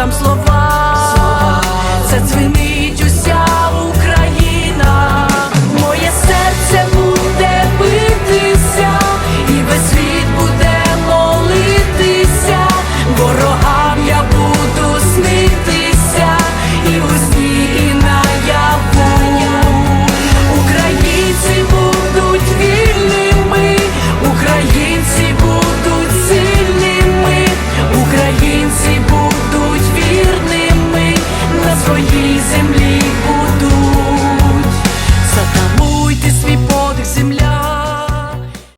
там слова, слова. уся Україна, моє серце буде битися, і весь світ буде молитися, ворогам я буду снитися, і у сні, Українці будуть вільними, українці будуть сильними, українці будуть. simply